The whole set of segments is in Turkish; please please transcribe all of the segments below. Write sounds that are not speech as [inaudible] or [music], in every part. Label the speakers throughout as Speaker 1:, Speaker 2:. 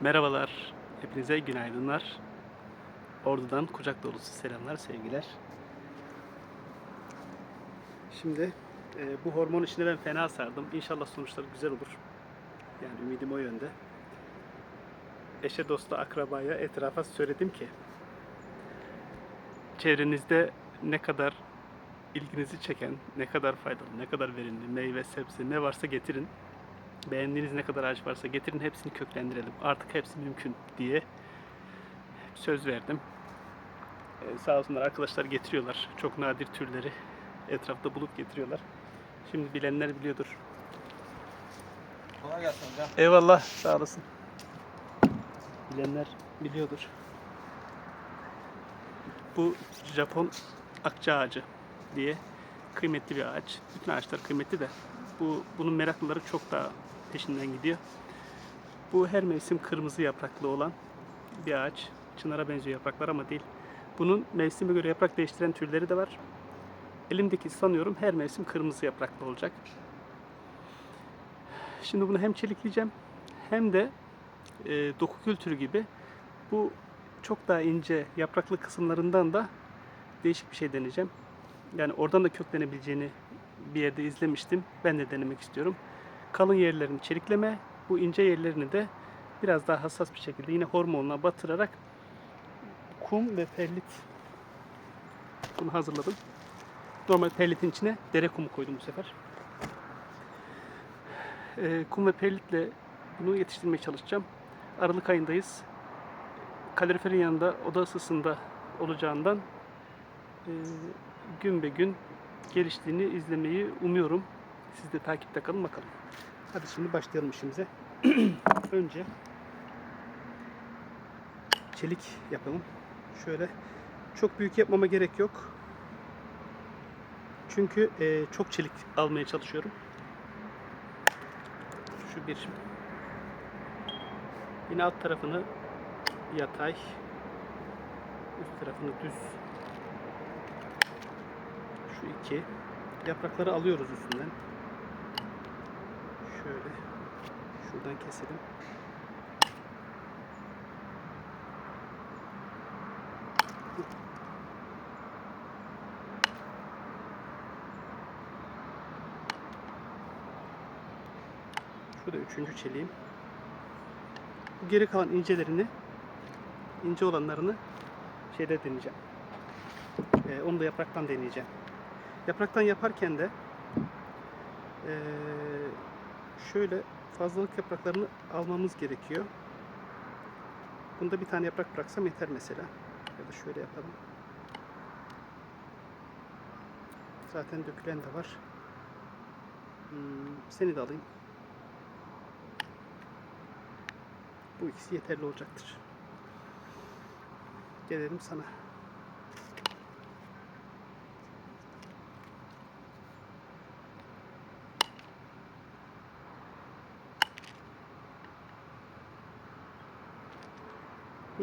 Speaker 1: Merhabalar, hepinize günaydınlar. Ordu'dan kucak dolusu selamlar, sevgiler. Şimdi e, bu hormon işine ben fena sardım. İnşallah sonuçları güzel olur. Yani ümidim o yönde. Eşe, dosta, akrabaya, etrafa söyledim ki çevrenizde ne kadar ilginizi çeken, ne kadar faydalı, ne kadar verimli meyve, sebze ne varsa getirin. Beğendiğiniz ne kadar ağaç varsa getirin hepsini köklendirelim. Artık hepsi mümkün diye söz verdim. Ee, sağ olsunlar arkadaşlar getiriyorlar. Çok nadir türleri etrafta bulup getiriyorlar. Şimdi bilenler biliyordur.
Speaker 2: Kolay gelsin hocam.
Speaker 1: Eyvallah sağ olasın. Bilenler biliyordur. Bu Japon akça ağacı diye kıymetli bir ağaç. Bütün ağaçlar kıymetli de bu bunun meraklıları çok daha peşinden gidiyor. Bu her mevsim kırmızı yapraklı olan bir ağaç. Çınara benziyor yapraklar ama değil. Bunun mevsime göre yaprak değiştiren türleri de var. Elimdeki sanıyorum her mevsim kırmızı yapraklı olacak. Şimdi bunu hem çelikleyeceğim hem de e, doku kültürü gibi bu çok daha ince yapraklı kısımlarından da değişik bir şey deneyeceğim. Yani oradan da köklenebileceğini bir yerde izlemiştim. Ben de denemek istiyorum. Kalın yerlerini çelikleme, bu ince yerlerini de biraz daha hassas bir şekilde yine hormonla batırarak kum ve perlit bunu hazırladım. Normal perlitin içine dere kumu koydum bu sefer. Ee, kum ve perlitle bunu yetiştirmeye çalışacağım. Aralık ayındayız. Kaloriferin yanında oda ısısında olacağından e, gün be gün geliştiğini izlemeyi umuyorum. Siz de takipte kalın bakalım. Hadi şimdi başlayalım işimize. [clears throat] Önce çelik yapalım. Şöyle çok büyük yapmama gerek yok. Çünkü e, çok çelik almaya çalışıyorum. Şu bir. Yine alt tarafını yatay, üst tarafını düz. Şu iki. Yaprakları alıyoruz üstünden. Şöyle. Şuradan keselim. Şu da üçüncü çeliğim. Bu geri kalan incelerini, ince olanlarını şeyde deneyeceğim. Ee, onu da yapraktan deneyeceğim. Yapraktan yaparken de ee, şöyle fazlalık yapraklarını almamız gerekiyor. Bunda bir tane yaprak bıraksam yeter mesela. Ya da şöyle yapalım. Zaten dökülen de var. Hmm, seni de alayım. Bu ikisi yeterli olacaktır. Gelelim sana.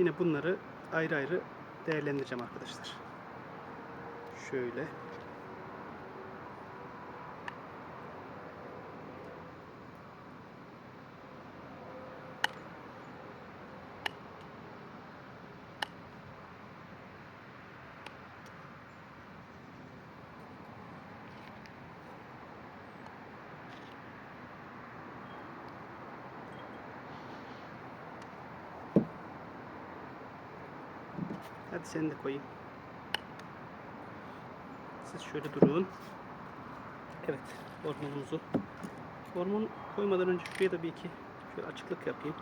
Speaker 1: Yine bunları ayrı ayrı değerlendireceğim arkadaşlar. Şöyle. Hadi seni de koyayım. Siz şöyle durun. Evet, hormonumuzu. Hormon koymadan önce şuraya da bir iki şöyle açıklık yapayım.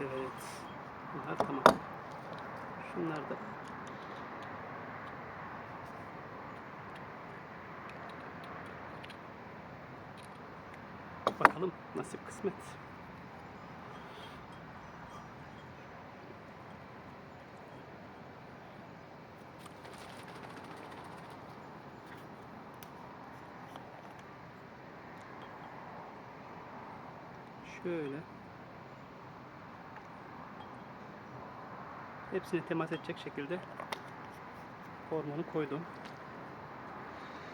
Speaker 1: Evet. Bunlar tamam. Şunlar da Bakalım nasip kısmet. Şöyle. Hepsine temas edecek şekilde hormonu koydum.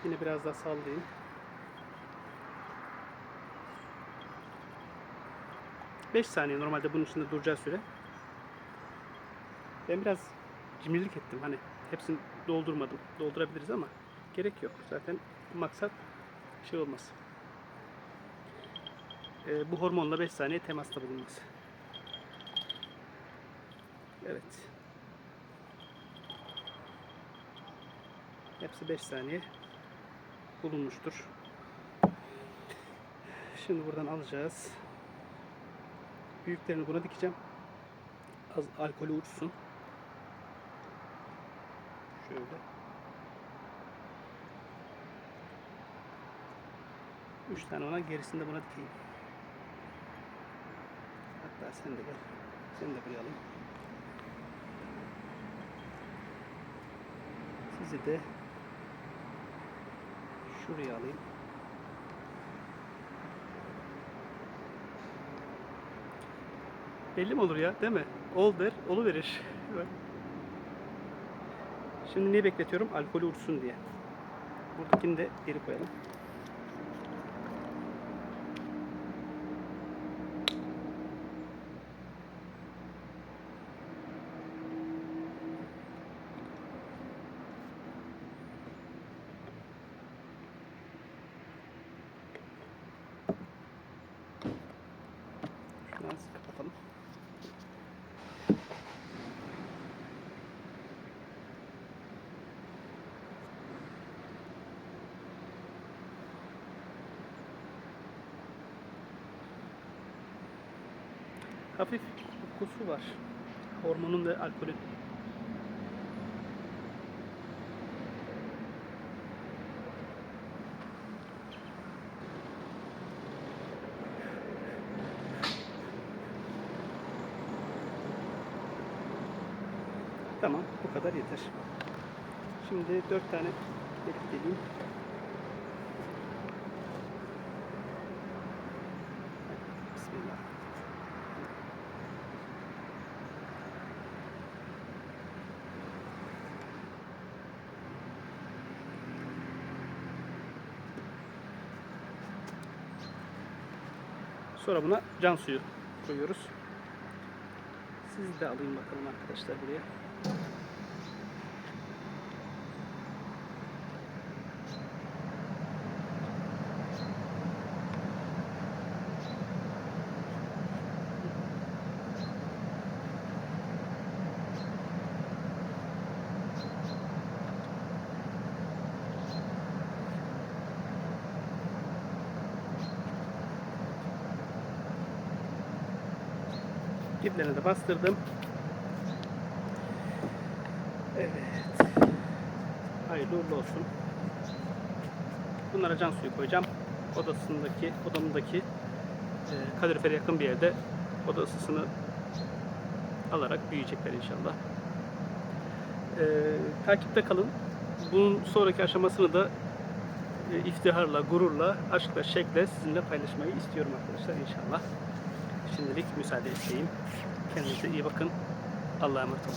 Speaker 1: Yine biraz daha sallayayım. Beş saniye normalde bunun içinde duracağı süre. Ben biraz cimrilik ettim. Hani hepsini doldurmadım. Doldurabiliriz ama gerek yok. Zaten maksat şey olmaz. Ee, bu hormonla 5 saniye temasta bulunması. Evet. Hepsi 5 saniye bulunmuştur. Şimdi buradan alacağız. Büyüklerini buna dikeceğim. Az alkolü uçsun. Şöyle. Üç tane ona gerisini de buna dikeyim. Hatta sen de gel. Seni de buraya alayım. Sizi de şuraya alayım. Belli mi olur ya değil mi? Ol der, olu verir. Şimdi niye bekletiyorum? Alkolü uçsun diye. Buradakini de geri koyalım. Hafif kokusu var. Hormonun ve alkolün. Tamam, bu kadar yeter. Şimdi dört tane delik geleyim. Sonra buna can suyu koyuyoruz. Siz de alayım bakalım arkadaşlar buraya. Diplerine de bastırdım. Evet. Hayırlı uğurlu olsun. Bunlara can suyu koyacağım. Odasındaki, odamdaki e, kalorifere yakın bir yerde oda ısısını alarak büyüyecekler inşallah. E, takipte kalın. Bunun sonraki aşamasını da e, iftiharla, gururla, aşkla, şekle sizinle paylaşmayı istiyorum arkadaşlar inşallah. Şimdilik müsaade isteyeyim. Kendinize iyi bakın. Allah'a emanet olun.